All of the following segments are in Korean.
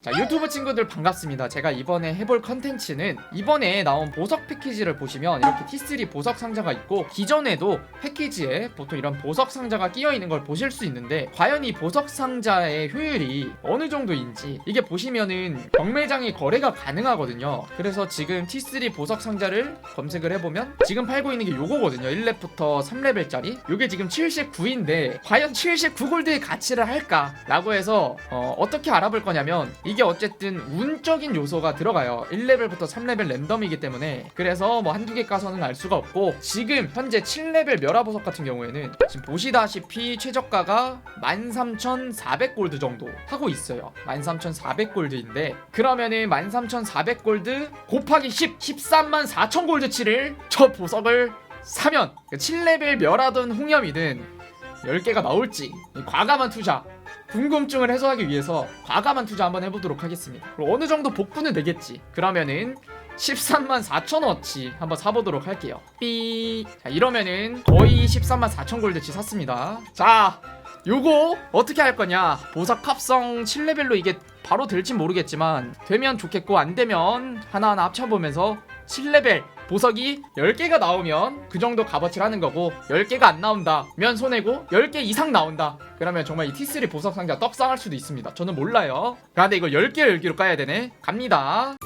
자 유튜브 친구들 반갑습니다. 제가 이번에 해볼 컨텐츠는 이번에 나온 보석 패키지를 보시면 이렇게 T3 보석 상자가 있고 기존에도 패키지에 보통 이런 보석 상자가 끼어 있는 걸 보실 수 있는데 과연 이 보석 상자의 효율이 어느 정도인지 이게 보시면은 경매장에 거래가 가능하거든요. 그래서 지금 T3 보석 상자를 검색을 해보면 지금 팔고 있는 게 요거거든요. 1렙부터 3레벨짜리. 요게 지금 79인데 과연 79골드의 가치를 할까 라고 해서 어, 어떻게 알아볼 거냐면 이게 어쨌든 운적인 요소가 들어가요. 1레벨부터 3레벨 랜덤이기 때문에 그래서 뭐 한두 개 까서는 알 수가 없고 지금 현재 7레벨 멸화보석 같은 경우에는 지금 보시다시피 최저가가 13,400골드 정도 하고 있어요. 13,400골드인데 그러면은 13,400골드 곱하기 10 13만 4천 골드치를 저 보석을 사면 7레벨 멸하던 홍염이든 10개가 나올지 이 과감한 투자 궁금증을 해소하기 위해서 과감한 투자 한번 해보도록 하겠습니다. 어느 정도 복구는 되겠지? 그러면은 13만 4천원어치 한번 사보도록 할게요. 삐 자, 이러면은 거의 13만 4천 골드치 샀습니다. 자 요거 어떻게 할 거냐? 보석 합성 7레벨로 이게 바로 될진 모르겠지만 되면 좋겠고 안 되면 하나하나 합쳐보면서 7레벨 보석이 10개가 나오면 그 정도 값어치를 하는 거고 10개가 안 나온다면 손해고 10개 이상 나온다. 그러면 정말 이 T3 보석 상자 떡상할 수도 있습니다. 저는 몰라요. 근데 이거 10개 10개로 까야 되네. 갑니다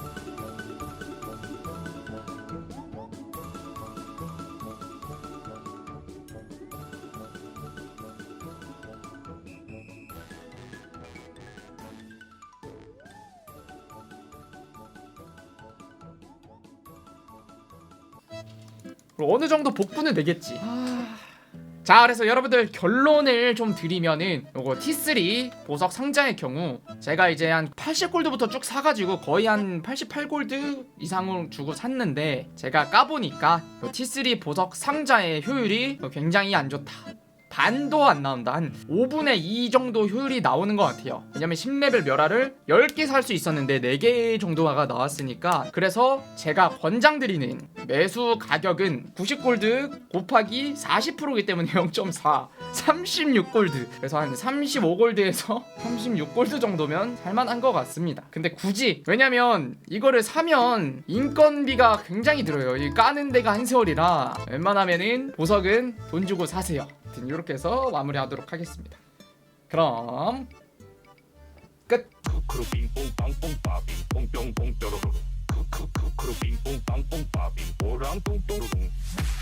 어느 정도 복구는 되겠지. 자, 그래서 여러분들 결론을 좀 드리면은 요거 T3 보석 상자의 경우 제가 이제 한 80골드부터 쭉 사가지고 거의 한 88골드 이상을 주고 샀는데 제가 까보니까 요 T3 보석 상자의 효율이 굉장히 안 좋다. 반도 안 나온다. 한 5분의 2 정도 효율이 나오는 것 같아요. 왜냐면 10레벨 멸화를 10개 살 수 있었는데 4개 정도가 나왔으니까 그래서 제가 권장드리는 매수 가격은 90골드 곱하기 40%이기 때문에 0.4 36골드 그래서 한 35골드에서 36골드 정도면 살만한 것 같습니다 근데 굳이 왜냐면 이거를 사면 인건비가 굉장히 들어요 이 까는 데가 한 세월이라 웬만하면은 보석은 돈 주고 사세요 아무튼 이렇게 해서 마무리하도록 하겠습니다 그럼 끝 빙뽕